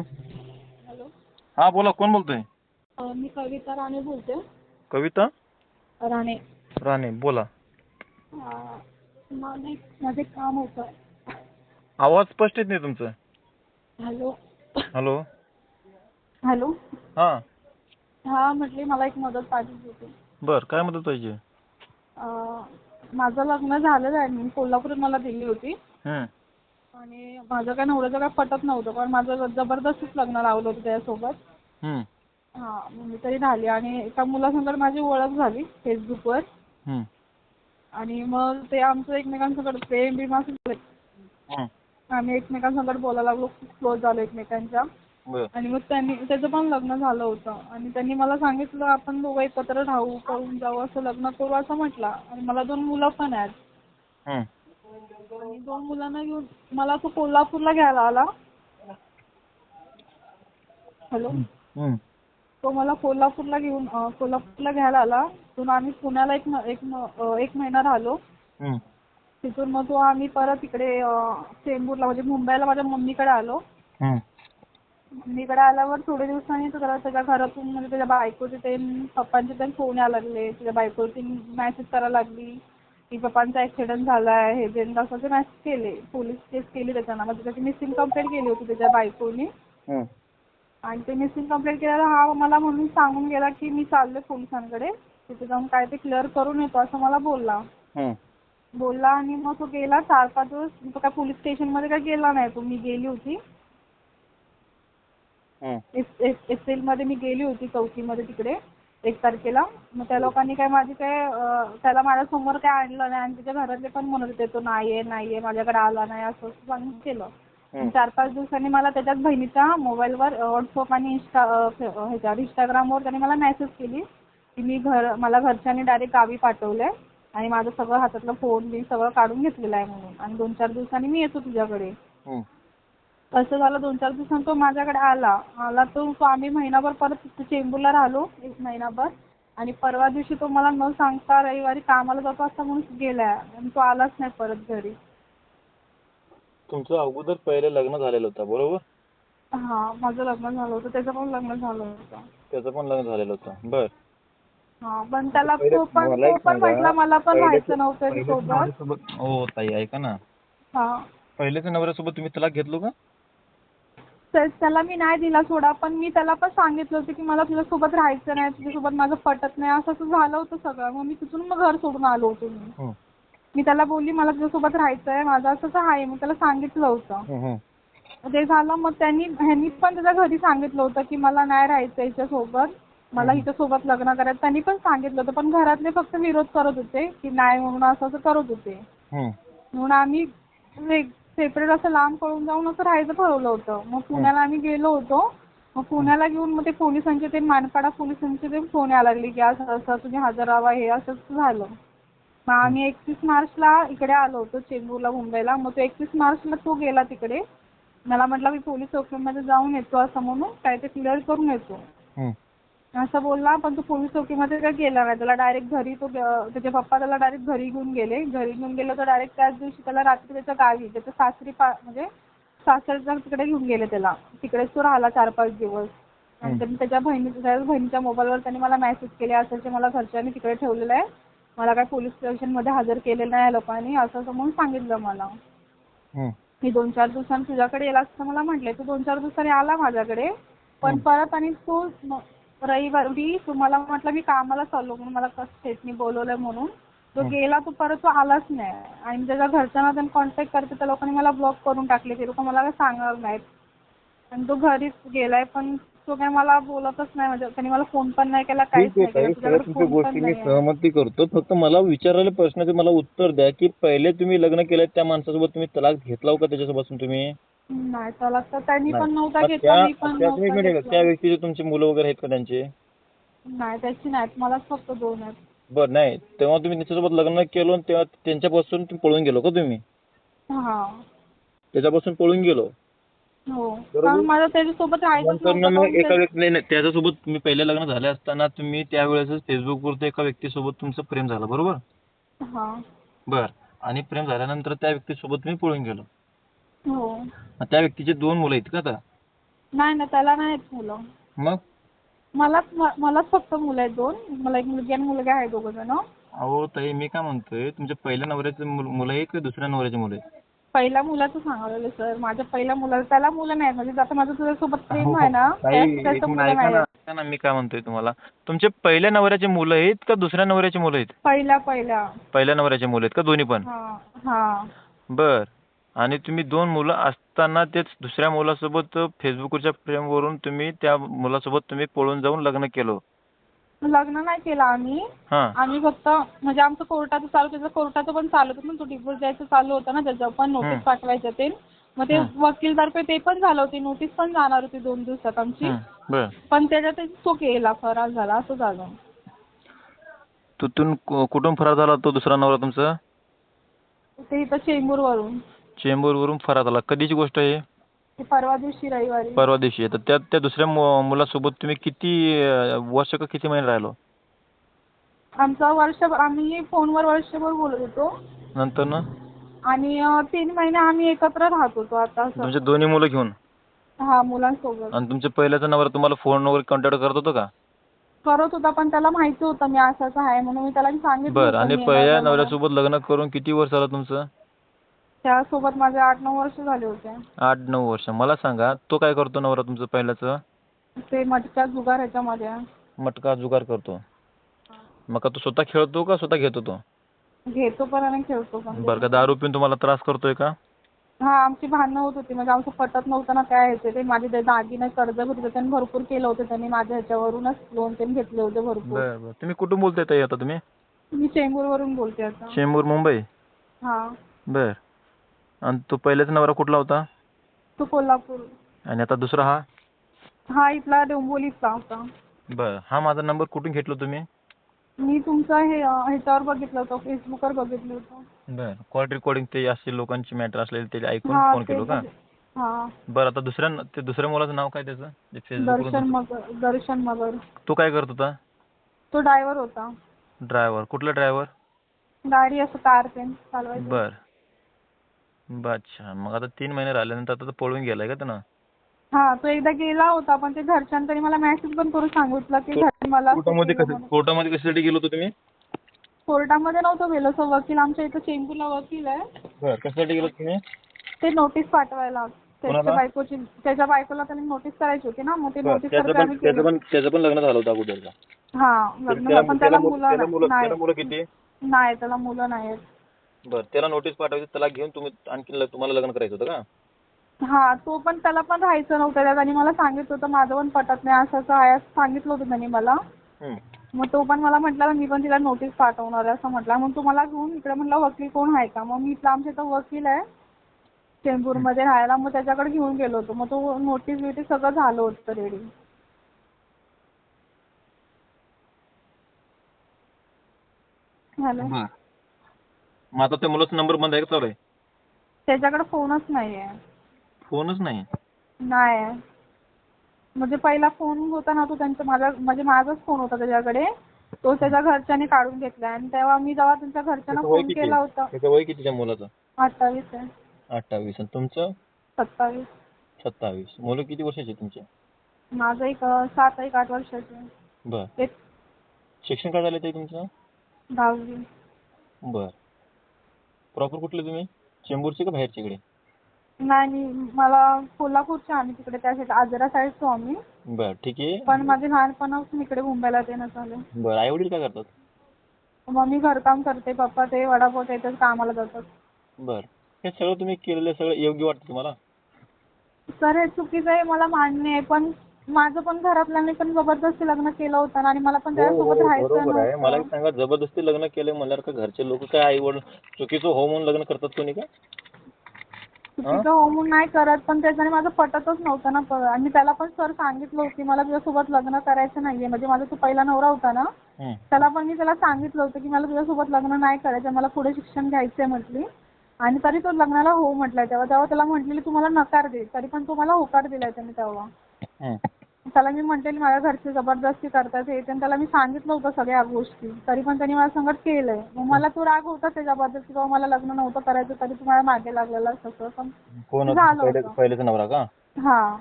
Hello. हा बोला कोण बोलतोय? अ, मी कविता राणे बोलते. कविता? राणे. राणे बोला. अ, मला एक माझं एक काम होतं. आवाज स्पष्ट येत नाही तुमचं. हॅलो. हॅलो. हॅलो. हा. हा म्हटली मला एक मदत पाहिजे होती. बर काय मदत पाहिजे? अ, माझं लग्न झालेलं आहे मी कोल्हापूरात मला दिली होती. हम्म, आणि माझं काय नवऱ्याचं काय पटत नव्हतं पण माझं जबरदस्तीच लग्न लावलं होतं त्याच्यासोबत हम्म, हा मी तरी झाली आणि एका मुलासंगत माझी ओळख झाली फेसबुकवर. हम्म, आणि मग ते आमचं एकमेकांसोबत प्रेम बिम असं झालं. हम्म. आम्ही एकमेकांसोबत बोलायला लागलो खूप क्लोज झालो एकमेकांच्या. बर. आणि मग त्यांनी त्याचं पण लग्न झालं होतं. आणि त्यांनी मला सांगितलं आपण दोघं एकत्र राहू पळून जाऊ असं लग्न करू असं म्हटलं. आणि मला दोन मुलं पण आहेत. हम्म, आणि दोन मुलांना घेऊन मला तो कोल्हापूरला घ्यायला आला. हॅलो? तो मला कोल्हापूरला घेऊन कोल्हापूरला घ्यायला आला. तिथून आम्ही पुण्याला एक एक एक महिना राहिलो. तिथून मग तो आम्ही परत इकडे चेंबूरला म्हणजे मुंबईला माझ्या मम्मीकडे आलो. मम्मीकडे आल्यावर थोडे दिवसांनी तो जरा त्याच्या घरातून म्हणजे त्याच्या बायकोचे ते पप्पांचे ते फोन यायला लागले. त्याच्या बायकोची मॅसेज करायला लागली. की पप्पांचा ॲक्सिडेंट झाला आहे हे ते मॅसेज केले पोलीस केस केली त्याच्या नावाची त्याची मिसिंग कंप्लेंट केली होती त्याच्या बायकोनी आणि ते मिसिंग कंप्लेंट केल्यावर हा मला म्हणून सांगून गेला की मी चालले पोलिसांकडे तिथे जाऊन काय ते क्लिअर करून येतो असं मला बोलला बोलला आणि मग तो गेला चार पाच दिवस तो काय पोलीस स्टेशनमध्ये काय गेला नाही तो मी गेली होती हम्म. एस एस एस एलमध्ये मी गेली होती चौकीमध्ये तिकडे एक तारखेला मग त्या लोकांनी काय माझी काय त्याला माझ्यासमोर काय आणलं नाही आणि त्याच्या घरातले पण म्हणत होते तो नाही आहे नाही आहे माझ्याकडे आला नाही असं असं सांगून केलं. चार पाच दिवसांनी मला त्याच्याच बहिणीच्या मोबाईलवर व्हॉट्सअप आणि इंस्टा ह्याच्यावर इंस्टाग्रामवर त्याने मला मेसेज केली की मी घर मला घरच्यांनी डायरेक्ट गावी पाठवलं आहे आणि माझं सगळं हातातलं फोन बिन सगळं काढून घेतलेलं आहे म्हणून आणि दोन चार दिवसांनी मी येतो तुझ्याकडे. असं झालं दोन चार दिवसांनी तो माझ्याकडे आला. आला तो आम्ही महिनाभर परत चेंबूरला राहिलो एक महिनाभर. आणि परवा दिवशी तो मला न सांगता रविवारी कामाला जातो असं म्हणून गेलाय. आणि तो आलाच नाही परत घरी. तुमचं अगोदर पहिले लग्न झालेलं होतं बरोबर? हा माझं लग्न झालं होतं त्याचं पण लग्न झालं होतं. त्याचं पण लग्न झालेलं होतं बर. हा पण त्याला पहिले तो पण मला तो एक पण सांगा, म्हटला मला पण पहिलेच- राहायचं नव्हतं पहिलेच सोबत नवऱ्यासोबत- हो ताई ऐका ना. हा. पहिल्याच्या नवऱ्यासोबत तुम्ही तलाक घेतलो का? तर त्याला मी नाही दिला सोडा पण मी त्याला पण सांगितलं होतं की मला तुझ्यासोबत राहायचं नाही तुझ्यासोबत माझं पटत नाही असं असं झालं होतं सगळं. मग मी तिथून मग घर सोडून आलो होतो मी. हम्म, मी त्याला बोलली मला तुझ्यासोबत राहायचं आहे माझं असं असं आहे. मग त्याला सांगितलं होतं. हम्म, हम्म. ते झालं मग त्यांनी ह्यांनी पण त्याच्या घरी सांगितलं होतं की मला नाही राहायचं हिच्यासोबत मला हिच्यासोबत लग्न करायचं. त्यांनी पण सांगितलं होतं पण घरातले फक्त विरोध करत होते की नाही म्हणून असं असं करत होते. म्हणून आम्ही सेपरेट असं लांब पळून जाऊन असं राहायचं ठरवलं होतं. मग पुण्याला आम्ही गेलो होतो. मग पुण्याला घेऊन मग ते पोलिसांचे ते मानपाडा पोलिसांचे ते फोन यायला लागले की असं असं तुम्ही हजर राहावा हे असं असं झालं. मग आम्ही एकतीस मार्चला इकडे आलो होतो चेंबूरला मुंबईला. मग तो एकतीस मार्चला तो गेला तिकडे. मला म्हटला मी पोलीस चौकीमध्ये जाऊन येतो असं म्हणून काय ते क्लिअर करून येतो. असं बोलला पण तो पोलीस चौकीमध्ये काय गेला नाही. त्याला डायरेक्ट घरी तो ग- त्याचे पप्पा त्याला डायरेक्ट घरी घेऊन गेले. घरी घेऊन गेलं तर डायरेक्ट त्याच दिवशी त्याला रात्री त्याच्या गावी त्याच्या सासरी पा म्हणजे सासरच्या तिकडे घेऊन गेले त्याला तिकडेच तो राहिला चार पाच दिवस. आणि त्यांनी त्याच्या बहिणी त्याच्या बहिणीच्या मोबाईलवर त्यांनी मला मेसेज केले असं मला घरच्यांनी तिकडे ठेवलेलं आहे. मला काय पोलीस स्टेशनमध्ये हजर केलेलं नाही लोकांनी. असं असं म्हणून सांगितलं मला. मी दोन चार दिवसांनी तुझ्याकडे येईल असं मला म्हटले. तो दोन चार दिवसांनी आला माझ्याकडे. पण परत आणि तो रविवारी तुम्हाला म्हटलं मी कामाला चाललो म्हणून मला स्टेटनी बोलवलंय म्हणून. तो गेला तो परत तो आलाच नाही. आणि त्याच्या घरच्यांना त्यांनी कॉन्टॅक्ट करते त्या लोकांनी मला ब्लॉक करून टाकले. ते लोक मला सांगणार नाहीत. आणि तो घरीच गेलाय पण तो काय मला बोलतच नाही. म्हणजे त्यांनी मला फोन पण नाही केला काहीच नाही सहमती करतो. फक्त मला विचारलेल्या प्रश्नाचे मला उत्तर द्या की पहिले तुम्ही लग्न केलं त्या माणसासोबत तुम्ही तलाक घेतला हो का त्याच्यासोबत तुम्ही? नाही तर त्यांनी पण नव्हता मग घेतला त्या मी पण त्या- तुम्ही नव्हता एक मिनिट, त्या घेतला. व्यक्तीचे तुमचे मुलं वगैरे आहेत का त्यांचे? नाही त्याची नाहीत. मलाच फक्त दोन आहेत. बर नाही. तेव्हा तुम्ही त्याच्यासोबत लग्न केलं आणि तेव्हा त्यांच्यापासून तुम्ही पळून गेलो का तुम्ही? हा. त्याच्यापासून पळून गेलो. हो. बरोबर. कारण मला त्याच्यासोबत राहायचंच नंतर ना नव्हतं मग म्हणून एका व्यक्ती नाही नाही, त्याच्यासोबत तुम्ही पहिले लग्न झाले असताना तुम्ही त्यावेळेस फेसबुकवरती एका व्यक्तीसोबत तुमचं प्रेम झालं बरोबर? हा. बर. आणि प्रेम झाल्यानंतर त्या व्यक्तीसोबत तुम्ही पळून गेलो. हो. त्या व्यक्तीचे दोन मुलं आहेत का आता? नाही ना त्याला नाही आहेत मुलं. मग? मलाच मलाच फक्त मुलं आहेत दोन. मला एक मुलगी आणि मुलगा आहे दोघं जण. अहो ताई मी काय म्हणतोय तुमच्या पहिल्या नवऱ्याचे मुल- मुलं आहेत का दुसऱ्या नवऱ्याचे मुलं आहेत? पहिल्या मुलाचं सांगायला सर. माझ्या पहिल्या मुलाला त्याला मुलं नाही म्हणजे आता माझं तुझ्यासोबत प्रेम आहे ना ताई, त्यात एक त्याचं मिनिट मुलं ऐका नाही ना ऐका ना मी काय म्हणतोय तुम्हाला. तुमच्या पहिल्या नवऱ्याचे मुलं आहेत का दुसऱ्या नवऱ्याचे मुलं आहेत? पहिल्या पहिल्या. पहिल्या नवऱ्याचे मुलं आहेत का दोन्ही पण? हा हा. बर. आणि तुम्ही दोन मुलं असताना तेच दुसऱ्या मुलासोबत फेसबुकवरच्या प्रेमवरून तुम्ही त्या मुलासोबत तुम्ही पळून जाऊन लग्न केलं? लग्न नाही केलं आम्ही. हा. आम्ही फक्त म्हणजे आमचं कोर्टाचं चालू त्याचं कोर्टाचं पण चालू होतं ना तो डिवोर्स द्यायचं चालू होतं ना त्याचं पण. नोटीस पाठवायचं ते. मग ते. वकीलतर्फे ते पण झालं होती नोटीस पण जाणार होती दोन दिवसात आमची. हं, बर. पण त्याच्यात तो केला फरार झाला असं झालं. तिथून कुठून फरार झाला तो दुसरा नवरा तुमचा? ते इथं चेंबूरवरून. चेंबूरवरून फरार झाला. कधीची गोष्ट आहे? ते परवा दिवशी रविवारी. परवा दिवशी. तर त्या त्या दुसऱ्या मु- मुलासोबत तुम्ही किती अं, वर्ष का किती महिने राहिलो? आमचं वर्ष आम्ही फोनवर वर्षभर बोलत होतो. नंतर ना? आणि अं, तीन महिने आम्ही एकत्र राहत होतो आता असं. तुमचे दोन्ही मुलं घेऊन? हा मुलांसोबत. आणि तुमच्या पहिल्याचा नवरा तुम्हाला फोन वगैरे कॉन्टॅक्ट करत होतो का? करत होता पण त्याला माहिती होतं मी असंच आहे म्हणून मी त्याला सांगितलं बर होतं आणि मी पहिल्या येणार म्हणून. नवऱ्यासोबत लग्न करून किती वर्ष झालं तुमचं? त्यासोबत माझे आठ नऊ वर्ष झाले होते. आठ नऊ वर्ष. मला सांगा तो काय करतो नवरा तुमचा पहिल्याचा? ते मटक्या जुगार ह्याच्यामध्ये. मटका जुगार करतो. मग का तो स्वतः खेळतो का स्वतः घेतो तो? घेतो पण आणि खेळतो पण. बरं का दारू पिऊन तुम्हाला त्रास करतोय का? हा आमची भांडणं होत होती. म्हणजे आमचं पटत नव्हतं ना काय ह्याचे. ते माझे ते दागिने कर्ज होते त्यांनी भरपूर केलं होतं. त्यांनी माझ्या ह्याच्यावरूनच लोन त्यांनी घेतले होते भरपूर. बरं बरं. तुम्ही कुठून बोलताय ताई आता तुम्ही? मी चेंबूरवरून बोलते आता. चेंबूर मुंबई? हा. बर. आणि तो पहिल्याचा नवरा कुठला होता? तो कोल्हापूर आणि आता दुसरा हा? हा इथला डोंबिवलीचा होता. बर. हा माझा नंबर कुठून घेतला तुम्ही? मी तुमचं हे अं, ह्याच्यावर बघितलं होतं फेसबुकवर बघितलं होतं. बर. कॉल रेकॉर्डिंग ते असे लोकांची मॅटर असलेले ते ऐकून हा फोन ते केलो का? बघ- हा. बरं आता दुसऱ्या ते दुसऱ्या मुलाचं नाव काय त्याचं? जे दर्शन फेसबुक मगर दर्शन मगर. तो काय करत होता? तो ड्रायव्हर होता. ड्रायव्हर कुठला ड्रायव्हर गाडी असं कार ते चालवायचं. बर. बर अच्छा. मग आता तीन महिने राहिल्यानंतर आता तो पळून गेलाय का त्यानं? हा तो एकदा गेला होता पण ते घरच्यांनी मला मेसेज पण करून सांगितलं की घरी मला कोर्टामध्ये कसं. कोर्टामध्ये कशासाठी गेलो होतो तुम्ही? कोर्टामध्ये नव्हतं गेलो सो वकील आमच्या इथं चेंबूरला वकील आहे. बर कशासाठी गेलो तुम्ही? ते नोटीस पाठवायला. त्याच्या कोणाला? बायकोची त्याच्या बायकोला त्यांनी नोटीस करायची होती ना मग ते बर नोटीस त्याचं पण त्याचं पण त्याचं पण लग्न झालं होतं अगोदरचा. हा लग्न त्याला- पण त्याला मुलं त्याला मुलं नाही. त्याला मुलं किती? नाही त्याला मुलं नाहीत बर त्याला नोटीस पाठवायची त्याला घेऊन तुम्ही आणखी तुम्हाला लग्न करायचं होतं का? हा तो पण त्याला पण राहायचं नव्हतं त्यात आणि मला सांगितलं होतं माझं पण पटत नाही असं असं आहे असं सांगितलं होतं त्यांनी मला. हम्म. मग तो पण मला म्हटला मी पण तिला नोटीस पाठवणार आहे असं म्हटला. मग तुम्हाला घेऊन इकडे म्हटलं वकील कोण आहे का? मग मी इथला आमच्या इथं वकील आहे चेंबूरमध्ये राहायला. मग त्याच्याकडे घेऊन गेलो होतो. मग तो नोटीस बिटीस सगळं झालं होतं रेडी हॅलो. बर. मग आता त्या मुलाचा नंबर बंद आहे का चालू आहे? त्याच्याकडे फोनच नाही आहे फोनच नाही? नाही. म्हणजे पहिला फोन होता ना तो त्यांचा माझा म्हणजे माझाच फोन होता त्याच्याकडे. तो त्याच्या घरच्यांनी काढून घेतला आणि तेव्हा मी जेव्हा त्यांच्या घरच्यांना त्याचं वय फोन किती? केला होता त्याचं वय किती त्या मुलाचं? अठ्ठावीस आहे. अठ्ठावीस. आणि तुमचं? सत्तावीस. सत्तावीस. मुलं किती वर्षाची आहेत तुमची? माझं एक अं, सात एक आठ वर्षाचे. बर. शिक्षण काय झालं ते तुमचं? दहावी. बर. प्रॉपर कुठले तुम्ही? चेंबूरचे का बाहेरचे इकडे? नाही मला कोल्हापूरचे आम्ही तिकडे त्या साईड आजरा साईडचो आम्ही बर ठीक आहे. पण माझे लहानपणापासून इकडे मुंबईला ते झाले बर आई वडील काय करतात? मम्मी घरकाम करते पप्पा ते वडापाव त्याच्याच कामाला जातात. बर. हे सगळं तुम्ही केलेलं सगळं योग्य वाटतं तुम्हाला? सर हे चुकीचं आहे मला मान्य आहे पण माझं पण घरातल्यांनी पण जबरदस्ती लग्न केलं होतं ना आणि मला पण त्याच्यासोबत राहायचं हो, बरोबर आहे. मला एक नव्हतं सांगा जबरदस्ती लग्न केलं म्हणल्यावर का घरचे लोक काय आई वडील चुकीचं हो म्हणून लग्न करतात कोणी का? चुकीचं हो म्हणून नाही करत पण त्याच्याने माझं पटतच नव्हतं ना. प- आणि त्याला पण सर सांगितलं होतं की मला तुझ्यासोबत लग्न करायचं नाहीये. म्हणजे माझा तो पहिला नवरा होता ना हम्म. त्याला पण मी त्याला सांगितलं होतं की मला तुझ्यासोबत लग्न नाही करायचं मला पुढे शिक्षण घ्यायचंय म्हटली. आणि तरी तो लग्नाला हो म्हटलाय. तेव्हा तेव्हा त्याला म्हटलेली तू मला नकार दे तरी पण तो मला होकार दिलाय त्याने तेव्हा. हम्म. त्याला मी म्हटलेली माझ्या घरचे जबरदस्ती करतात हे त्याला मी सांगितलं होतं सगळ्या गोष्टी. तरी पण त्यांनी माझ्या संगत केलंय. मग मला तो राग होता त्याच्याबद्दल की बाबा मला लग्न नव्हतं करायचं तरी तू माझ्या मागे लागलेला तसं पण? झालं. पहिलेचा नवरा का? हा.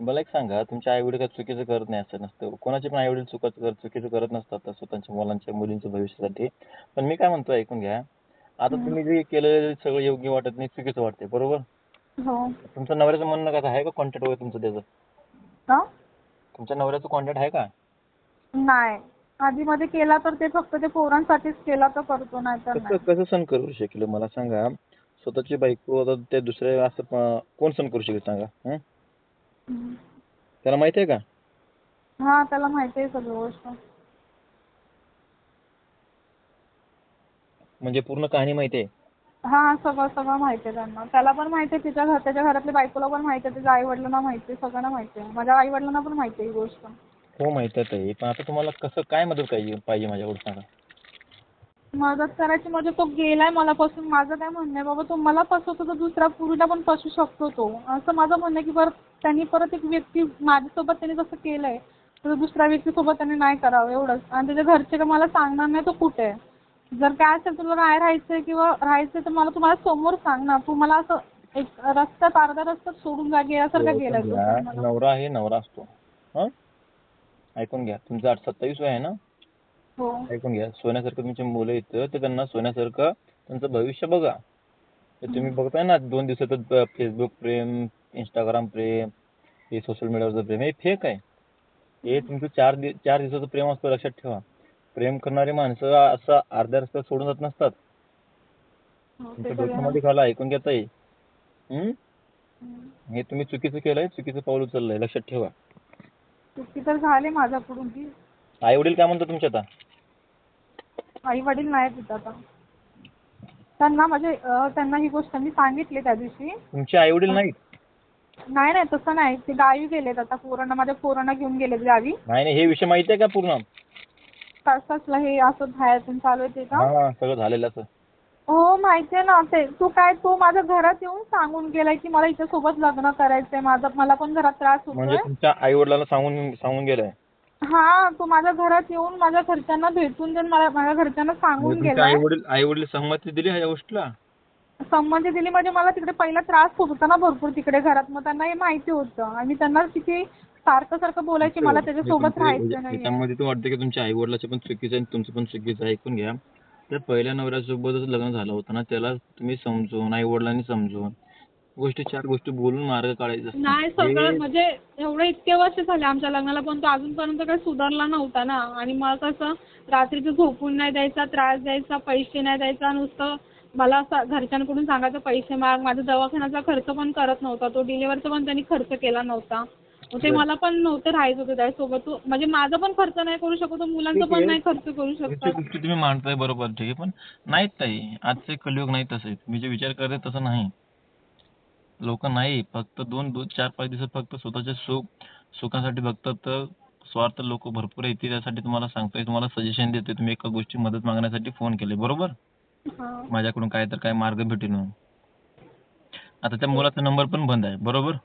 मला एक सांगा तुमचे आई वडील काय चुकीचं करत नाही असं नसतं. कोणाचे पण आई वडील चुकीचं कर चुकीचं करत नसतात स्वतःच्या मुलांच्या मुलींच्या भविष्यासाठी. पण मी काय म्हणतो ऐकून घ्या. आता. तुम्ही जे केलेलं सगळं योग्य वाटत नाही चुकीचं वाटते बरोबर? हो. तुमचं नवऱ्याचं म्हणणं कसं आहे का? कॉन्टॅक्ट वगैरे तुमचं त्याचं? तुमच्या नवऱ्याचं कॉन्टॅक्ट आहे का? नाही. आधी मध्ये केला तर ते फक्त ते पोरांसाठीच केला तर करतो नाही तर कसं कसं सण करू शकेल? मला सांगा. स्वतःची बायको आता ते दुसरे असं प- कोण सण करू शकेल सांगा? हं? त्याला माहिती आहे का? हा त्याला माहिती आहे सगळी गोष्ट. म्हणजे पूर्ण कहाणी माहिती आहे? हा सगळं सगळं माहिती आहे त्यांना. त्याला पण माहिती आहे तिच्या घर त्याच्या घरातल्या बायकोला पण माहिती आहे त्याच्या आई वडिलांना माहिती आहे सगळ्यांना माहिती आहे. माझ्या आई वडिलांना पण माहिती आहे ही गोष्ट. हो माहिती आहे ताई. पण आता तुम्हाला कसं काय मदत पाहिजे पाहिजे माझ्याकडून सांगा? मदत करायची म्हणजे तो गेलाय मलापासून. माझं काय म्हणणं आहे बाबा तो मला फसवतो तर दुसऱ्या पुरीला पण फसवू शकतो तो. असं माझं म्हणणं आहे की परत त्यांनी परत एक व्यक्ती माझ्यासोबत त्यांनी जसं केलंय तर दुसऱ्या व्यक्तीसोबत त्यांनी नाही करावं एवढंच. आणि त्याच्या घरचे का मला सांगणार नाही तो कुठे आहे? जर काय असेल तुला काय राहायचंय किंवा राहायचंय तर मला तुम्हाला समोर सांग ना. तू मला असं एक रस्त्यात अर्ध्या रस्त्यात सोडून जा गेल्यासारखा गेलाय तो. घ्या, पण मला. नवरा हे नवरा असतो. हं? ऐकून घ्या. तुमचं आठ सत्तावीस वय आहे ना? हो. ऐकून घ्या. सोन्यासारखं तुमची मुलं येतं ते त्यांना सोन्यासारखं त्यांचं भविष्य बघा. ते तुम्ही बघताय ना दोन दिवसात फेसबुक प्रेम इंस्टाग्राम प्रेम हे सोशल मीडियावरचं प्रेम हे फेक आहे. हे. तुमचं चार दि चार दिवसाचं प्रेम असतं लक्षात ठेवा. प्रेम करणारी माणसं असं अर्ध्या रस्त्यात सोडून जात नसतात. ते तुमच्या. डोक्यामध्ये खाला ऐकून घ्या ताई हं? हम्म. हे तुम्ही चुकीचं केलंय चुकीचं पाऊल उचललंय लक्षात ठेवा. चुकी तर झाली माझ्याकडून की आई वडील काय म्हणतात तुमच्या आता? आई वडील नाही तिथं आता. त्यांना म्हणजे त्यांना ही गोष्ट मी सांगितली त्या दिवशी. तुमचे आई वडील नाहीत? नाही नाही तसं नाही. ते गावी गेलेत आता पोरांना माझ्या पोरांना घेऊन गेलेत गावी. नाही नाही हे विषय माहिती आहे का पूर्ण? तसंचला हे असं बाहेर चालू आहे ते का हा सगळं झालेलं असं. हो माहिती आहे ना ते तू काय तो माझ्या घरात येऊन सांगून गेलाय की मला हिच्यासोबत लग्न करायचंय माझा मला पण घरात त्रास म्हणजे होतोय तुमच्या आई वडिलांना सांगून सांगून गेलाय? हा तो माझ्या घरात येऊन माझ्या घरच्यांना भेटून देऊन मला माझ्या घरच्यांना सांगून तुमचे आई गेलाय. वडील आई वडील संमती दिली ह्या गोष्टीला? संमती दिली म्हणजे मला तिकडे पहिला त्रास होत होता ना भरपूर तिकडे घरात मग त्यांना हे माहिती होतं. आणि त्यांना किती सारखं सारखं बोलायची मला त्याच्यासोबत राहायचं नाही त्याच्यामध्ये तो वाटतं की तुमच्या आई वडिलाचं पण चुकीचं आहे तुमचं पण चुकीचं आहे ऐकून घ्या. तर पहिल्या नवऱ्यासोबतच लग्न झालं होतं ना त्याला तुम्ही समजून आई वडिलांनी समजून गोष्टी चार गोष्टी बोलून मार्ग काढायचा असतो. नाही सगळं हे- म्हणजे एवढे इतके वर्ष झाले आमच्या लग्नाला पण तो अजूनपर्यंत काही सुधारला नव्हता ना. आणि मग कसं रात्रीचं झोपून नाही द्यायचा त्रास द्यायचा पैसे नाही द्यायचा नुसतं मला असं घरच्यांकडून सांगायचं पैसे माग. माझा दवाखान्याचा खर्च पण करत नव्हता. तो डिलिव्हरचा पण त्यांनी खर्च केला नव्हता. ते. मला पण नव्हतं राहायचं होतं त्यासोबत. म्हणजे माझा पण खर्च नाही करू शकत मुलांचा पण. नाही खर्च करू शकत. गोष्टी तुम्ही मांडताय बरोबर ठीक आहे. पण नाहीत ताई. आजचे कलियुग नाही तसे. तुम्ही जे विचार करताय तसं नाही. लोक नाही. फक्त दोन दोन चार पाच दिवस फक्त स्वतःच्या सुख सुखासाठी बघतात तर स्वार्थ लोक भरपूर येते त्यासाठी तुम्हाला सांगतोय तुम्हाला सजेशन देतोय. तुम्ही एका गोष्टी मदत मागण्यासाठी फोन केले. बरोबर? माझ्याकडून काय तर काय मार्ग भेटेल म्हणून. आता त्या मुलाचा नंबर पण बंद आहे. बरोबर?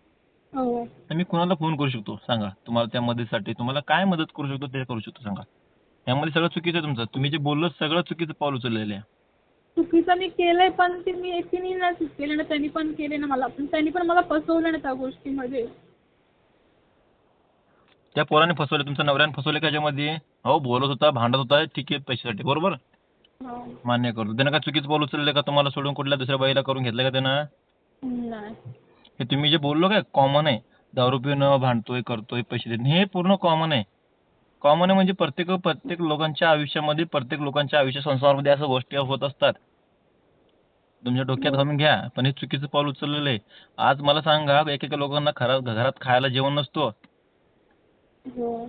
तर मी कोणाला फोन करू शकतो? सांगा. तुम्हाला त्या मदतीसाठी. तुम्हाला काय मदत करू शकतो ते करू शकतो सांगा. यामध्ये सगळं चुकीचं आहे तुमचं. तुम्ही जे बोललो सगळं चुकीचं पाऊल उचललेलं आहे. चुकीचं मी केलंय पण ते मी एकटीने नाही केलं ना त्यांनी पण केले ना मला. पण त्यांनी पण मला फसवलं ना त्या गोष्टीमध्ये. त्या पोराने फसवले. तुमच्या नवऱ्याने फसवले का याच्यामध्ये हो बोलत होता भांडत होता. ठीक आहे पैशासाठी. बरोबर? हो. मान्य करतो. त्यानं काय चुकीचं पाऊल उचललं का? तुम्हाला सोडून कुठल्या दुसऱ्या बाईला करून घेतलं का त्यानं? नाही. हे तुम्ही जे बोललो काय कॉमन आहे. दारू पिऊन भांडतोय करतोय पैसे देत नाही, हे पूर्ण कॉमन आहे. कॉमन आहे म्हणजे प्रत्येक प्रत्येक लोकांच्या आयुष्यामध्ये प्रत्येक लोकांच्या आयुष्य संसारामध्ये असं गोष्टी होत असतात. तुमच्या डोक्यात घालून घ्या पण हे चुकीचं पाऊल उचललेलं आहे. आज मला सांगा एकेका लोकांना खरा घरात खायला जेवण नसतो. हो.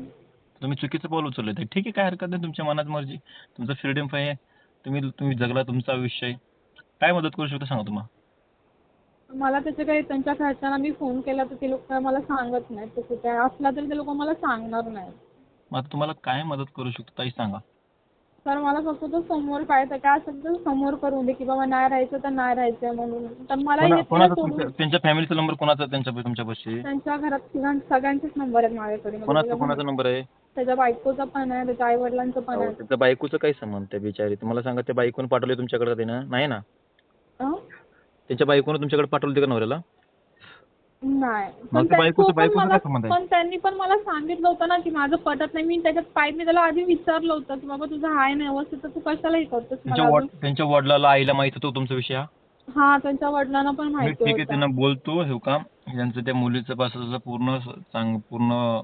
तुम्ही चुकीचं पाऊल उचललं ते ठीक आहे काय हरकत नाही तुमच्या मनात मर्जी. तुमचं फ्रीडम आहे. तुम्ही तुम्ही जगला तुमचा आयुष्य आहे. काय मदत करू शकतो सांगा तुम्हाला? मला त्याचे काही त्यांच्या घरच्यांना मी फोन केला तर ते लोक मला सांगत नाहीत तो कुठे. आहे असला तरी ते लोक मला सांगणार नाही मग आता तुम्हाला काय मदत करू शकतो? ताई सांगा. तर मला फक्त तो समोर पाहिजे काय असेल तर समोर करून दे. की बाबा नाही राहायचं तर नाही राहायचं म्हणून. तर मला कोणा- हे कोणाचा सोडून. तुमच्या- त्यांच्या फॅमिलीचा नंबर कोणाचा त्यांच्या तुमच्यापाशी? त्यांच्या घरात तिघां सगळ्यांचेच नंबर आहेत माझ्याकडे. म्हणजे कोणाचा त्याच्या- कोणाचा नंबर आहे? त्याच्या बायकोचा पण आहे त्याच्या आई वडिलांचं पण आहे. त्याच्या बायकोचं काय संबंध त्या बिचारी? तुम्हाला सांगा त्या बायकोनं पाठवले तुमच्याकडे त्यानं नाही ना? त्यांच्या बायकोनं तुमच्याकडे पाठवलं होते का नवऱ्याला? नाही. मग पण ते त्या- बायकोचं- तो पण बायकोचं मला काय संबंध आहे? पण त्यांनी पण मला सांगितलं होतं ना की माझं पटत नाही. मी त्याच्यात पाय मी त्याला आधी विचारलं होतं की बाबा तुझं हाय नाही व्यवस्थित तर तू कशाला हे करतोस त्यांच्या मला वड अजून? त्यांच्या वडिलाला आईला माहीत होतं तुमचा विषय हा? हा त्यांच्या वडिलांना पण मी माहिती ठीक आहे होतं. त्यांना बोलतो हे का? यांचं त्या मुलीचं पासून पूर्ण स- चांग पूर्ण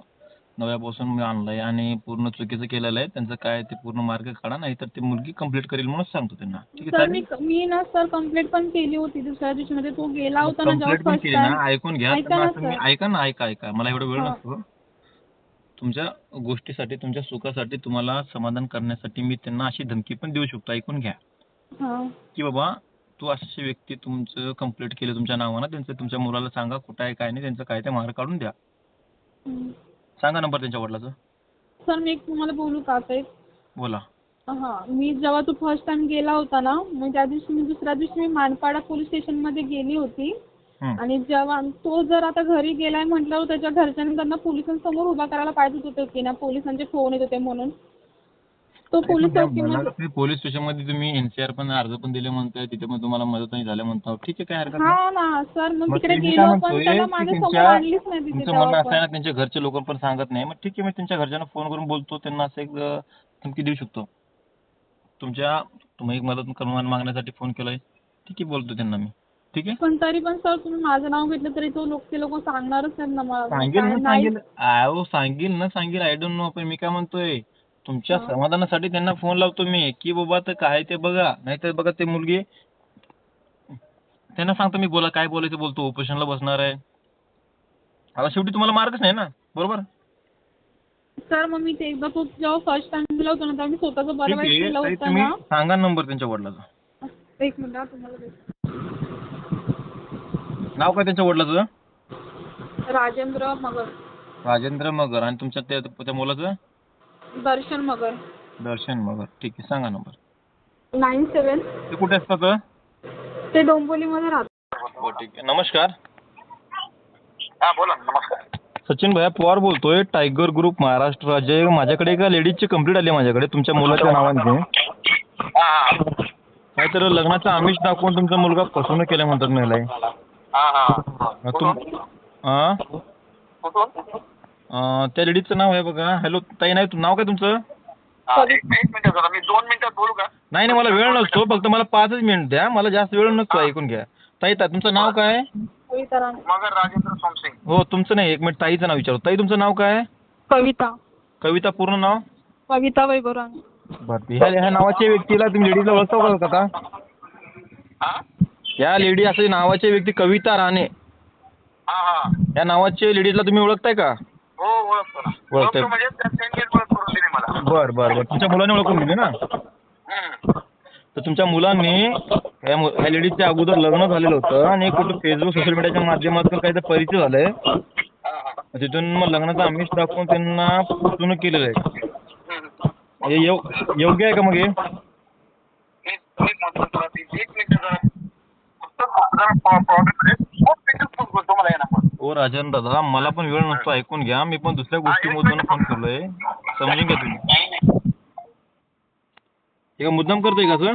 नव्यापासून मी आणलंय आणि पूर्ण चुकीचं केलेलं आहे. त्यांचं काय ते पूर्ण मार्ग काढा नाही तर ती मुलगी कंप्लीट करेल म्हणून सांगतो त्यांना. ठीक सर आहे मी मी ना सर कंप्लेंट पण केली होती दुसऱ्या दिवशी म्हणजे तो गेला होता ना जेव्हा कंप्लीट पण केली ना? ऐकून घ्या. ऐका त्यांना ना सर. ऐका ना ऐका ऐका. मला एवढा वेळ हा. नसतो. तुमच्या गोष्टीसाठी तुमच्या सुखासाठी तुम्हाला समाधान करण्यासाठी मी त्यांना अशी धमकी पण देऊ शकतो. ऐकून घ्या. हा. की बाबा तू अशी व्यक्ती तुमचं कंप्लीट केलं तुमच्या नावानं. त्यांचं तुमच्या मुलाला सांगा कुठं आहे काय नाही. त्यांचं काय ते मार्ग काढून द्या. हम्म. सांगा नंबर त्यांच्या वडिलाचं. सर मी एक तुम्हाला बोलू का एक बोला. हा मी जेव्हा तो फर्स्ट टाइम गेला होता ना मग त्या दिवशी मी दुसऱ्या दिवशी मी मानपाडा पोलीस स्टेशनमध्ये गेली होती. हम्म. आणि जेव्हा तो जर आता घरी गेलाय म्हटल्यावर त्याच्या घरच्यांनी त्यांना पोलिसांसमोर उभा करायला पाहिजे होतं की ना पोलिसांचे फोन येत होते म्हणून. तो पोलीस मला चौकीमध्ये ते पोलीस स्टेशनमध्ये तुम्ही एनसीआर पण अर्ज पण दिले म्हणताय तिथे पण तुम्हाला मदत नाही झाल्या म्हणता ठीक आहे काय हरकत नाही. हा ना सर मग मग तिकडे गेलो पण म्हणतोय त्याला की आणलीच नाही तिथे तुमचं म्हणणं तेव्हा असं आहे ना. त्यांच्या घरचे लोक पण सांगत नाही. मग ठीक आहे मी त्यांच्या घरच्यांना फोन करून बोलतो त्यांना असं एक अं, धमकी देऊ शकतो. तुमच्या तुम्ही एक मदत करून मागण्यासाठी फोन केलाय. ठीक आहे बोलतो त्यांना मी. ठीक आहे? पण तरी पण सर तुम्ही माझं नाव घेतलं तरी तो लोक ते लोक सांगणारच नाहीत ना मला. सांगेल ना नाही सांगेल. अहो सांगेल ना सांगेल. आय डोंट नो पण मी काय म्हणतोय? तुमच्या. समाधानासाठी त्यांना फोन लावतो मी. की बाबा तर काय ते बघा. नाहीतर बघा ते मुलगी त्यांना सांगतो मी बोला काय बोलायचं बोलतो. उपोषणला बसणार आहे. आता शेवटी तुम्हाला मार्गच नाही ना? बरोबर? सर मग मी ते एकदा तो जेव्हा फर्स्ट टाइम दिला होता ना तेव्हा मी स्वतःचं बरं वाईट केलं ताई, होतं तुम्ही ना सांगा नंबर त्यांच्या वडिलाचा. एक मिनिट हा, तुम्हाला देते. नाव काय त्यांच्या वडिलाचं? राजेंद्र मगर. राजेंद्र मगर. आणि तुमच्या त्या त्या मुलाचं? दर्शन मगर. दर्शन मगर. ठीक आहे सांगा नंबर नाईन सेवन ते कुठे असतात ते डोंबिवलीमध्ये राहतात हो ठीक आहे. नमस्कार. हा बोला नमस्कार. सचिन भैया पवार बोलतोय टायगर ग्रुप महाराष्ट्र राज्य. माझ्याकडे एका लेडीजची कंप्लीट आली माझ्याकडे. तुमच्या मुलाच्या नावाने हा. काहीतरी लग्नाचं आमिष दाखवून तुमचा मुलगा फसवणूक केलं म्हणतात महिला हा. हा तुम हा? कुठून? अं, त्या लेडीजचं नाव आहे बघा. हॅलो ताई नाही तू नाव काय तुमचं? हा, एक एक मिनिट जरा मी दोन मिनिटात बोलू का? नाही नाही मला वेळ नसतो. फक्त मला पाचच मिनिट द्या. मला जास्त वेळ नसतो ऐकून घ्या. ताई ताई तुमचं नाव काय? कविता राणे. मगर राजेंद्र सोमसिंग. हो तुमचं नाही एक मिनिट ताईचं नाव विचारू. ताई तुमचं नाव काय? कविता. कविता पूर्ण नाव? कविता वैभव राणे. बरं ह्या ह्या नावाच्या व्यक्तीला तुम्ही लेडीजला ओळखता का का हा? या लेडी असं नावाची व्यक्ती कविता राणे. हा हा. या नावाचे लेडीजला तुम्ही ओळखताय का? हो ओळखतो ना. ओळखतोय. ओळखतो म्हणजे त्या त्यांनीच ओळख करून दिली मला. बर बर बर. तुमच्या मुलाने ओळखून दिली ना? हम्म. तर तुमच्या मुलांनी या मु- या लेडीजच्या अगोदर लग्न झालेलं होतं आणि कुठं फेसबुक सोशल मीडियाच्या माध्यमातून काहीतरी परिचय झालाय. हा हा. तिथून मग लग्नाचा आमिष दाखवून त्यांना फसवणूक केलेलं आहे. हम्म. हे यो- योग्य आहे का मग हे? मी मी म्हणतो तुला ती एक मिनिट जरा. फक्त जरा प्रॉब्लेम आहे ओ राजन दादा मला पण वेळ नसतो ऐकून घ्या. मी पण दुसऱ्या गोष्टीमधून फोन केलोय समजून घ्या तुम्ही. हे का मुद्दाम करतोय का सर?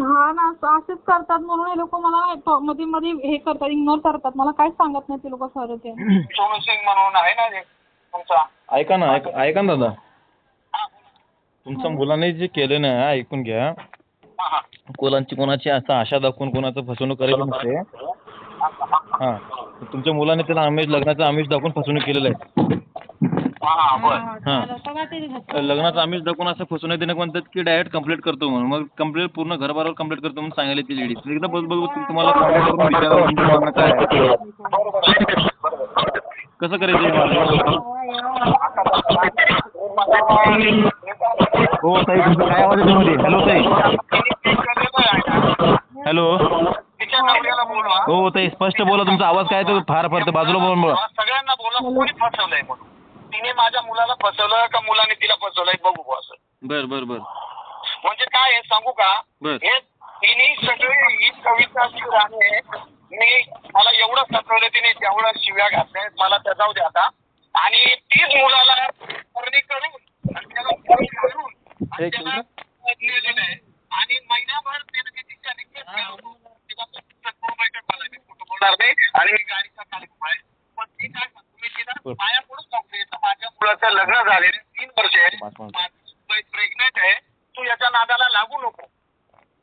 हा ना असं- असेच करतात म्हणून हे लोक मला मध्ये मध्ये हे करतात इग्नोर करतात. मला काय सांगत नाही ते लोक खरं ते. सोनू सिंग म्हणून आहे ना ते तुमचा? ऐका ना ऐका ऐका ना दादा. तुमच्या मुलाने जे केलं ना ऐकून घ्या. हा हा. कोणाची कोणाची असं आशा दाखवून कोणाचं फसवणूक करायची नसते. हा. तुमच्या मुलाने त्याला आमिष लग्नाचं आमिष दाखवून फसवणूक केलेलं आहे. हा हा बरं. हा तर लग्नाचं आमिष दाखवून असं फसवणूक देणं म्हणतात की डायरेक्ट कंप्लीट करतो म्हणून. मग कंप्लीट पूर्ण घरभरावर कंप्लीट करतो म्हणून सांगायला ती लेडी एकदा बस बस बस तुम्हाला. कसं करायचं हे तुमचं काय आवाज हॅलो ताई. हॅलो. तिच्या नवऱ्याला बोलवा. हो ताई स्पष्ट बोला तुमचा आवाज काय तो फार फार बाजूला बोल. बोला. सगळ्यांना बोला कोणी फसवलंय म्हणून. तिने माझ्या मुलाला फसवलं का मुलाने तिला फसवलंय? बघू बुवा असं. बर बर बर. म्हणजे काय आहे सांगू का? बर. हे तिने सगळे ही कविता जी आहे मी मला एवढं फसवलं तिने जेवढं शिव्या घातल्या मला त्या जाऊ द्या आता. आणि तीच मुलाला करणी करून आणि त्याला घरी घालून आणि एक त्याला मिनिट. नेलेलं आहे. आणि महिनाभर त्याने तिच्या रिक्वेस्ट होणार नाही. आणि मी गाडीचा कार्यक्रम आहे पण ती काय सांगतो मी तिला पाया पडून सांगतो माझ्या मुलाचं लग्न झाले तीन वर्ष आहे. प्रेग्नेंट आहे. तू याच्या नादाला लागू नको.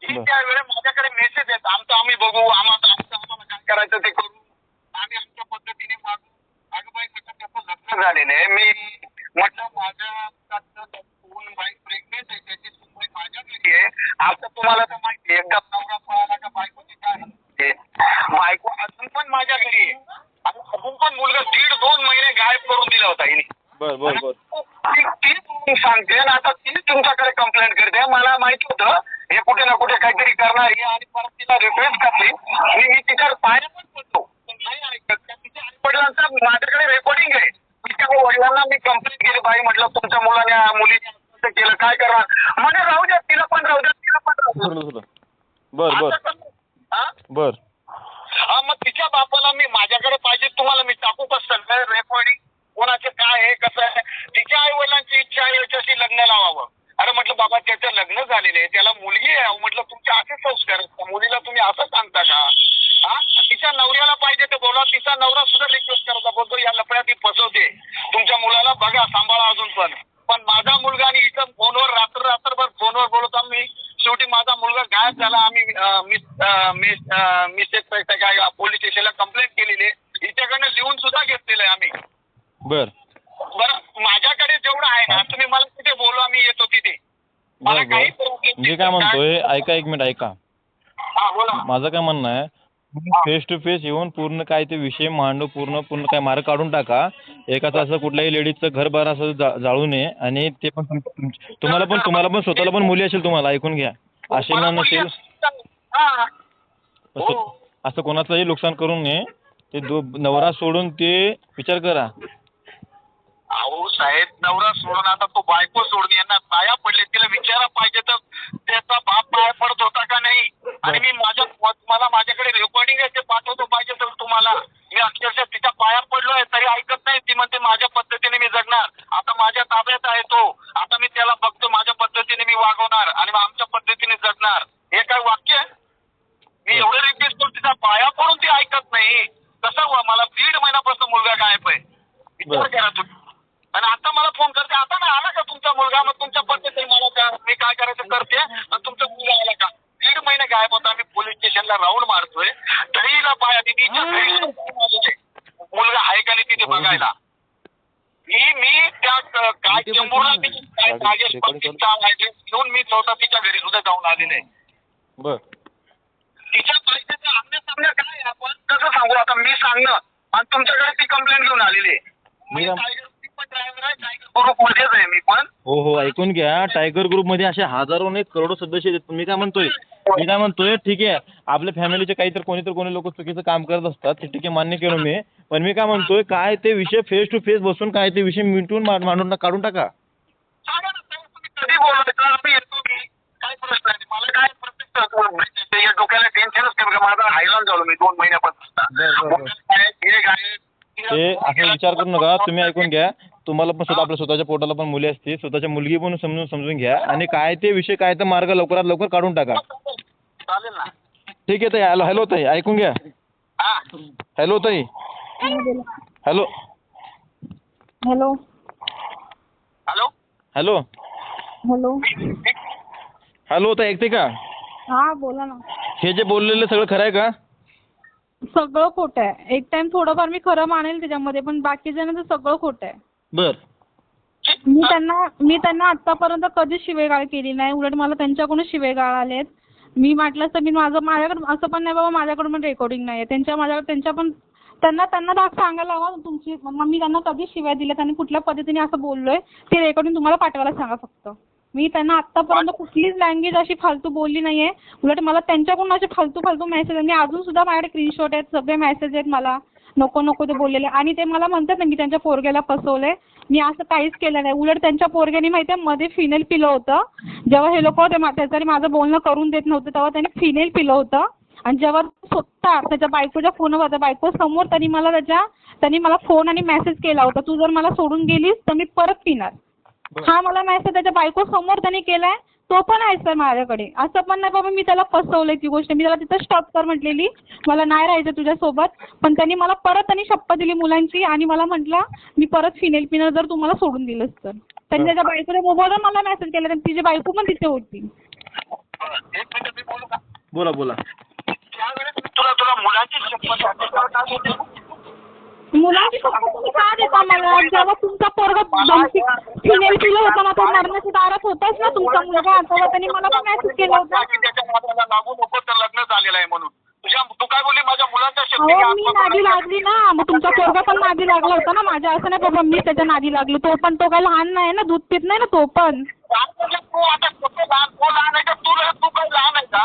ही त्यावेळेस माझ्याकडे मेसेज आहेत आमचं आम्ही बघू. आम्हाला आमचं आम्हाला काय करायचं ते करू. आम्ही आमच्या पद्धतीने वागू अगं बाई त्याचं लग्न झाले नाही मी म्हटलं माझ्या बाईक प्रेग्नेंट आहे? त्याची माझ्या घरी आहे. आता तुम्हाला तर माहिती आहे. एकदा नवरा पळाला का बायकोची काय बायको अजून पण माझ्या घरी आहे. आणि अजून पण मुलगा दीड दोन महिने गायब करून दिला होता हिने. बर बर बर. ती ती तुम्ही सांगते आणि आता ती तुमच्याकडे कंप्लेंट करते. मला माहिती होतं हे कुठे ना कुठे काहीतरी करणार आहे आणि परत तिला रिक्वेस्ट करते. आणि मी तिच्यावर पाया पण पडतो. पण नाही ऐकत. तिच्या आई वडिलांचं माझ्याकडे रेकॉर्डिंग आहे. तिच्या वडिलांना मी कंप्लेंट केली बाई म्हटलं तुमच्या मुलाने मुलीने केलं काय करणार? म्हणे राहू द्या तिला पण राहू द्या तिला पण राहू द्या. बर बर? बर. हा मग तिच्या बापाला मी माझ्याकडे पाहिजे तुम्हाला मी टाकू का सगळं रेकॉर्डिंग? कोणाचे काय आहे कसं आहे? तिच्या आई वडिलांची इच्छा आहे याच्याशी लग्न लावावं. अरे म्हटलं बाबा त्याचं लग्न झालेलं आहे त्याला मुलगी आहे. म्हटलं तुमचे असे संस्कार? मुलीला तुम्ही असं सांगता का? हा? तिच्या नवऱ्याला पाहिजे ते बोला. तिचा नवरा सुद्धा रिक्वेस्ट करता बोलतो या लफड्यात ती फसवते. तुमच्या मुलाला बघा सांभाळा अजून पण. पण माझा मुलगा आणि इथं फोनवर रात्र रात्रभर फोनवर बोलत आम्ही शेवटी माझा मुलगा गायब झाला. आम्ही मिस मिस मिसेस काय पोलीस स्टेशनला कंप्लेंट केलेली आहे. हिच्याकडनं लिहून सुद्धा घेतलेलं आहे आम्ही. बर. बरं माझ्याकडे जेवढं आहे ना तुम्ही मला तिथे बोलवा मी येतो तिथे. बर मला काही बर problem मी काय म्हणतोय ऐका एक मिनिट ऐका. हा बोला. माझं काय म्हणणं आहे फेस टू फेस येऊन पूर्ण काय ते विषय मांडू पूर्ण पूर्ण काय मार्ग काढून टाका. एकाचं असं कुठल्याही लेडीजचं घर बार असं जा- जाळू नये. आणि ते पण तुम- तुम- तुम्हाला पण तुम्हाला पण स्वतःला पण मुली असेल तुम्हाला ऐकून घ्या. असेल ना मला मुली नसेल. हा. असं हो. असं कोणाचंही नुकसान करू नये. ते दो नवरा सोडून ते विचार करा. अहो साहेब नवरा सोडून आता तो बायको सोडून यांना पाया पडले तिला विचारा पाहिजे तर त्याचा बाप पाया पडत होता का नाही? आणि मी माझ्या मला माझ्याकडे रेकॉर्डिंग आहे ते पाठवतो पाहिजे तर तुम्हाला. मी अक्षरशः तिच्या पाया पडलोय तरी ऐकत नाही ती म्हणते माझ्या पद्धतीने मी जगणार. आता माझ्या ताब्यात आहे तो. आता मी त्याला बघतो माझ्या पद्धतीने मी वागवणार आणि मग आमच्या पद्धतीने जगणार. हे काय वाक्य आहे मी एवढं रिक्वेस्ट करतो तिचा पाया पडून ती ऐकत नाही कसं हुआ मला दीड महिन्यापासून मुलगा गायब आहे विचार बरं. करा तुम्ही आणि आता मला फोन करते आता ना आला का तुमचा मुलगा मग तुमच्या पद्धतीने मला त्या मी काय करायचं करते आणि तुमचा मुलगा आला का? दीड महिने गायब होता आम्ही पोलीस स्टेशनला राऊंड मारतोय तरी हिला पाया दिदीच्या घरी सुद्धा जाऊन आलेले. मुलगा आहे का नाही तिथे बघायला मी मी त्या क- काय चेंबूरला मी काय नागेश पंडितचा ऍड्रेस घेऊन मी स्वतः तिच्या घरी सुद्धा जाऊन आलेले आहे बर तिच्या पैशाचं आमने सामने काय आहे? आपण कसं सांगू आता मी सांगणं आणि तुमच्याकडे ती कंप्लेंट घेऊन आलेली आहे. मी मी काय- टायगर मी पण ड्रायव्हर आहे टायगर ग्रुप मध्येच आहे मी पण हो हो ऐकून घ्या. टायगर ग्रुपमध्ये असे हजारो नाही करोडो सदस्य आहेत. मी काय म्हणतोय? मी काय म्हणतोय? ठीक आहे. आपल्या फॅमिलीचे काहीतरी कोणी तर कोणी लोक चुकीचं काम करत असतात. ते ठीक आहे मान्य केलं मी. पण मी काय म्हणतोय? काय ते विषय फेस टू फेस बसून काय ते विषय मिटून मा- मांडून काढून टाका. सांगा ना साहेब, तुम्ही कधी बोलायचं आम्ही येतो मी काय प्रश्न आहे मला काय प्रत्येक या डोक्याला टेन्शनच कर माझा हैराण झालो मी दोन बरं, बरं, बरं. महिन्यापासून काय हे काय ते असं विचार करू नका. तुम्ही ऐकून घ्या. तुम्हाला पण स्वतः आपल्या स्वतःच्या पोटाला पण मुली असते स्वतःच्या मुलगी पण समजून समजून घ्या. आणि काय ते विषय काय ते मार्ग लवकरात लवकर काढून टाका. चालेल ना. ठीक आहे ताई. हॅलो हॅलो ताई. ऐकून घ्या. हा. हॅलो ताई. Hello. Hello. Hello. Hello. Hello. Hello ताई ऐकते का? हा बोला ना. हे जे बोललेलं सगळं खरं आहे का? सगळं खोटं आहे. एक टाइम थोडंफार मी खरं मानेल त्याच्यामध्ये पण बाकीच्यांचं सगळं खोटं आहे. बर. मी त्यांना मी त्यांना आतापर्यंत कधीच शिवेगाळ केली नाही. उलट मला त्यांच्याकडून शिवेगाळ आलेत. मी म्हटलं तर मी माझं माझ्याकडे असं पण नाही बाबा माझ्याकडून पण रेकॉर्डिंग नाही आहे त्यांच्या माझ्याकडे त्यांच्या पण त्यांना त्यांना दाख सांगायला हवा तुमची मग मी त्यांना कधी शिव्या दिल्यात आणि कुठल्या पद्धतीने असं बोललोय ते रेकॉर्डिंग तुम्हाला पाठवायला सांगा फक्त. मी त्यांना आतापर्यंत कुठलीच लँग्वेज अशी फालतू बोलली नाहीये. उलट मला त्यांच्याकडून असे फालतू फालतू मेसेज मी अजून सुद्धा माझ्याकडे स्क्रीनशॉट आहेत सगळे मेसेज आहेत मला. नको नको ते बोललेले. आणि ते मला म्हणतात ना मी त्यांच्या पोरग्याला फसवलंय. मी असं काहीच केलं नाही. उलट त्यांच्या पोरग्याने माहितीये मध्ये फिनेल पिलं होतं. जेव्हा हे लोक ते मा- त्याचं माझं बोलणं करून देत नव्हते तेव्हा त्यांनी फिनेल पिलं होतं. आणि जेव्हा स्वतः त्याच्या बायकोच्या फोनवर त्या बायको समोर त्यांनी मला त्याच्या त्यांनी मला फोन आणि मेसेज केला होता. तू जर मला सोडून गेलीस तर मी परत पिणार. हा मला मेसेज त्याच्या बायको समोर त्यांनी केलाय. तो पण आहे सर माझ्याकडे. असं पण नाही बाबा मी त्याला फसवलंय ती गोष्ट. मी त्याला तिथं स्टॉप कर म्हटलेली. मला नाही राहायचं तुझ्यासोबत. पण त्यांनी मला परत त्यांनी शपथ दिली मुलांची आणि मला म्हटलं मी परत फिनेल पिणार जर तुम्हाला सोडून दिलंस तर त्यांनी त्याच्या बायकोच्या मोबाईलवर मला मेसेज केला आणि तिची बायको पण तिथे होती. बरं, एक मिनिट मी बोलू का बोला. बोला त्यावेळेस मी तुला तुला मुलांची शपथ द्यायची का काय होती? मुलांची तुम्ही का देता मला जेव्हा तुमचा पोरगा फिनेल पिलं होता ना तो मरणाच्या दारात होताच ना तुमचा मुलगा. तेव्हा त्यांनी मला पण मेसेज केला होता. की त्याच्या नादाला लागू नको तर लग्न झालेलं आहे म्हणून. तुझ्या तू काय बोलली? माझ्या मुलाच्या शक्तीने अहो मी नादी लागली ना. मग तुमचा पोरगा पण नादी लागला होता ना माझ्या. असं नाही बाबा मी त्याच्या नादी लागलो. तो पण तो काय लहान नाही ना दूध पित नाही ना तो पण. लहान म्हणजे तू आता कसं लहान तो लहान आहे का? तू लहान तू काय लहान आहे का?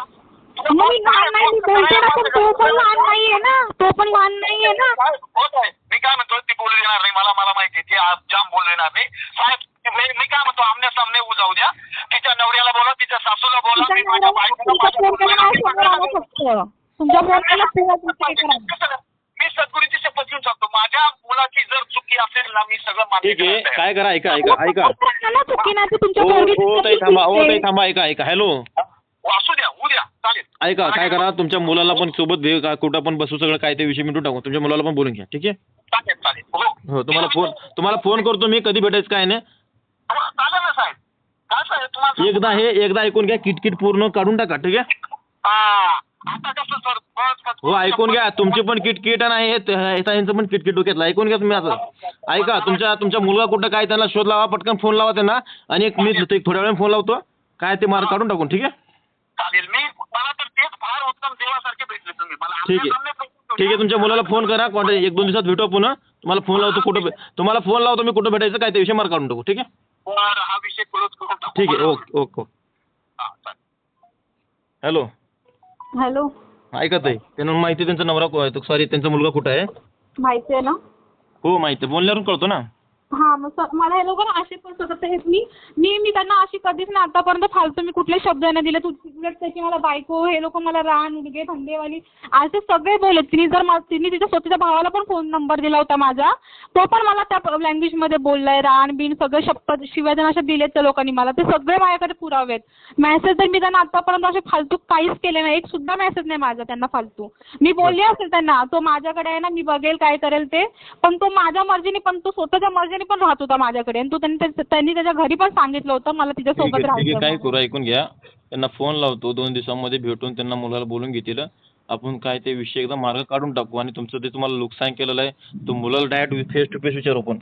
कोण लहान नाही मी बोलते ना पण तो पण लहान नाहीये ना. तो पण लहान नाहीये ना. आहे मी काय म्हणतो ती बोलू देणार नाही. मला मला माहिती आहे. ती आज जाम बोलू देणार नाही. साहेब मी मी काय म्हणतो आमने सामने उभं जाऊ द्या. तिच्या नवऱ्याला बोला तिच्या सासूला बोला. मी माझ्या बायकोला माझ्या मुलीला, नाही. मी तुमच्या हे सद्गुरूची शपथ घेऊन सांगतो माझ्या मुलाची जर चुकी असेल ना मी सगळं मान्य ठीक आहे. काय करा ऐका ऐका ऐका. ना चुकी नाही तर तुमच्या ओ पोरगीची ओ ताई चुकी थांबा दिसते. ताई थांबा ऐका ऐका. हॅलो वासू द्या होऊ द्या. चालेल. ऐका काय करा तुमच्या मुलाला पण सोबत भेव का? कुठं पण बसू सगळं काय ते विषय मिटून टाकू. तुमच्या मुलाला पण बोलून घ्या ठीक आहे? चालेल चालेल. हो. हो तुम्हाला फोन तुम्हाला फोन करतो मी कधी भेटायचं काय नाही. हो, चालेल ना साहेब. काय साहेब तुम्हाला एकदा हे एकदा ऐकून घ्या किटकिट पूर्ण काढून टाका ठीक आहे? हा, आता कसं सर बस बस. हो ऐकून घ्या तुमची पण किटकिट आणि हे- हे- यांचं पण किटकिट डोक्यातलं ऐकून घ्या तुम्ही आता ऐका तुमच्या तुमच्या मुलगा कुठं काय त्यांना शोध लावा पटकन फोन लावा त्यांना आणि एक मी थोड्या वेळाने फोन लावतो काय ते मार्क काढून टाकून ठीक आहे? चालेल. मी मला तर तेच फार उत्तम देवासारखे भेटले तुम्ही. मला ठीक आहे. ठीक आहे तुमच्या मुलाला फोन करा. कॉन्टॅक्ट एक दोन दिवसात भेटू पुन्हा तुम्हाला फोन लावतो कुठं भे- तुम्हाला फोन लावतो मी कुठं भेटायचं काय ते विषय मार्क काढून टाकू ठीक आहे? बरं, हा विषय क्लोज करून टाकू. ठीक आहे. Okay okay okay. हा, चालेल. हॅलो. हॅलो. ऐकत आहे त्यांना माहिती आहे त्यांचा नवरा सॉरी त्यांचा मुलगा कुठं आहे? माहिती आहे ना? हो माहिती आहे. बोलण्यावरून कळतो ना. हा मग सर मला हे लोक ना असे पण सतत हे मी मी मी त्यांना अशी कधीच ना आतापर्यंत फालतू मी कुठले शब्द नाही दिले. तू उलट त्याची मला बायको हे लोक मला रान उडगे धंदेवाली असे सगळे बोलले. तिने जर तिने तिच्या स्वतःच्या भावाला पण फोन नंबर दिला होता माझा. तो पण मला त्या लँग्वेजमध्ये बोललाय. रान बिन सगळे शब्द शिवाय असे अशा दिलेत त्या लोकांनी मला. ते सगळे माझ्याकडे पुरावे आहेत. मेसेज तर मी त्यांना आतापर्यंत असे फालतू काहीच केले नाही. एक सुद्धा मेसेज नाही माझा त्यांना फालतू. मी बोलले असेल त्यांना तो माझ्याकडे आहे ना मी बघेल काय करेल ते. पण तो माझ्या मर्जीने पण तो स्वतःच्या मर्जीने पण राहत होता माझ्याकडे. आणि तो त्यांनी त्या- त्यांनी त्याच्या घरी पण सांगितलं होतं मला ठीक तिच्यासोबत आहे ठीक आहे राहायचं काय. करू ऐकून घ्या. त्यांना फोन लावतो दोन दिवसांमध्ये भेटून त्यांना मुलाला बोलून घेतील. आपण काय ते विषय एकदा मार्ग काढून टाकू आणि तुमचं ते तुम्हाला नुकसान केलेलं आहे. तो मुलाला डायरेक्ट फेस टू फेस विचारू पण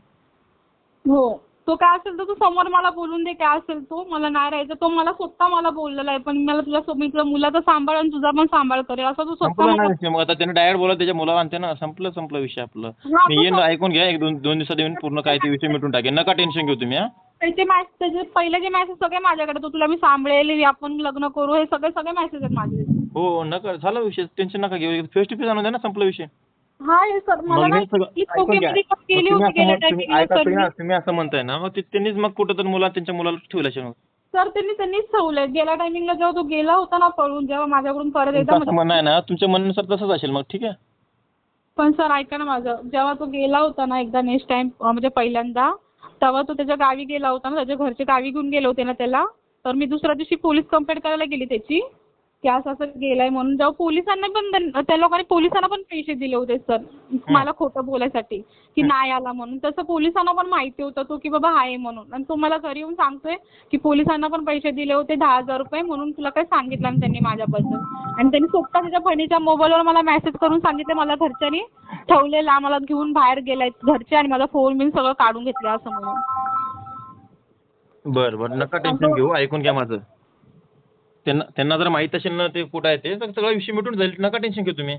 हो. तो काय असेल तर तू समोर मला बोलून दे काय असेल तो. मला नाही राहायचं. तो मला स्वतः मला बोललेला आहे. पण मला तुझ्यासोबत मी तुझ्या मुलाचा सांभाळ आणि तुझा पण सांभाळ करेल. असं तो स्वतः मला मग आता त्याने डायरेक्ट बोला त्याच्या मुलाला आणते ना. संपलं संपलं विषय आपलं. हा, मी तो येईन सं- ऐकून घ्या. एक दोन दोन दिवसात येऊन पूर्ण काय ते विषय मिटून टाकेन. नका टेन्शन घेऊ तुम्ही हा. त्याचे मॅसेज त्याचे पहिले जे मॅसेज सगळे माझ्याकडे. तो तुला मी सांभाळेल. आपण लग्न करू. हे सगळे सगळे मॅसेज आहेत माझे. हो नका. झालं विषय. टेन्शन नका घेऊ. फेस टू फेस आणून द्या ना. संपला विषय. हा हे सर मला ना तुम्ही असं म्हणताय ना मग त्यांनीच मग कुठं तर मुला त्यांच्या मुलाला ठेवलं असेल सर त्यांनी त्यांनीच ठेवलंय. गेल्या टायमिंगला जेव्हा तो गेला होता ना पळून जेव्हा माझ्याकडून परत तुमचं असं म्हणणं आहे ना तुमच्या म्हणण्यानुसार तसंच असेल मग ठीक आहे? पण सर ऐका ना माझं. जेव्हा तो गेला होता ना एकदा नेक्स्ट टाइम म्हणजे पहिल्यांदा तेव्हा तो त्याच्या गावी गेला होता ना त्याच्या घरचे गावी घेऊन गेले होते ना त्याला तर मी दुसऱ्या दिवशी पोलीस कंप्लेंट करायला गेली त्याची. की असं असं गेलाय म्हणून जेव्हा पोलिसांना पण त्यां- लोकांनी पोलिसांना पण पैसे दिले होते सर मला खोटं बोलायसाठी की नाही आला म्हणून. तसं पोलिसांना पण माहिती होतं तो की बाबा आहे म्हणून. आणि तो मला घरी येऊन सांगतोय की पोलिसांना पण पैसे दिले होते दहा हजार रुपये म्हणून तुला काय सांगितलं आणि त्यांनी माझ्याबद्दल. आणि त्यांनी स्वतः त्याच्या बहिणीच्या मोबाईलवर मला मेसेज करून सांगितले मला घरच्यांनी ठेवलेला आम्हाला घेऊन बाहेर गेलाय घरचे आणि माझा फोन बिन सगळं काढून घेतलं असं म्हणून. बरं बरं. नका टेन्शन घेऊ ऐकून घ्या माझं. त्यांना त्यांना जर माहीत असेल ना ते कुठं आहे ते तर सगळा विषय मिटून जाईल. नका टेन्शन घेऊ तुम्ही.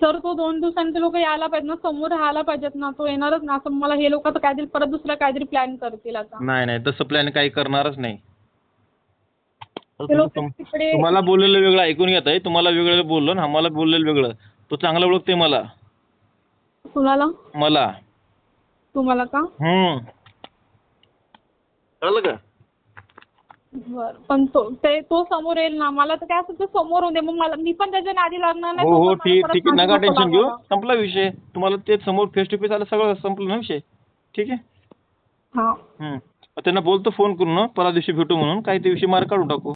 सर तो दोन दिवसांनी ते लोक यायला पाहिजेत ना समोर राहायला पाहिजेत ना तो येणारच ना. असं मला हे लोक तर काहीतरी परत दुसरा काहीतरी प्लॅन करतील आता. नाही नाही तसं प्लॅन काही करणारच नाही. ते लोक तुम- तिकडे तुम्हाला बोललेलं वेगळं ऐकून घेत आहे. तुम्हाला वेगळं बोललो ना आम्हाला बोललेलं वेगळं. तो चांगला ओळखते मला. कुणाला? मला. तुम्हाला का? हम्म. कळलं का? बर पण तो ते तो समोर येईल ना. मला तर काय असं ते समोर होऊ दे. मग मला मी पण त्याच्या नादी लागणार नाही हो तो हो मला ठीक परत ठीक आहे. नादी नका नको टेन्शन घेऊ. लागायला. संपला विषय. तुम्हाला ते समोर फेस टू फेस आलं सगळं संपलं ना विषय. ठीक आहे? हा. हम्म. त्यांना बोलतो फोन करून. परवा दिवशी भेटू म्हणून. काही ते विषय मार्ग काढून टाकू.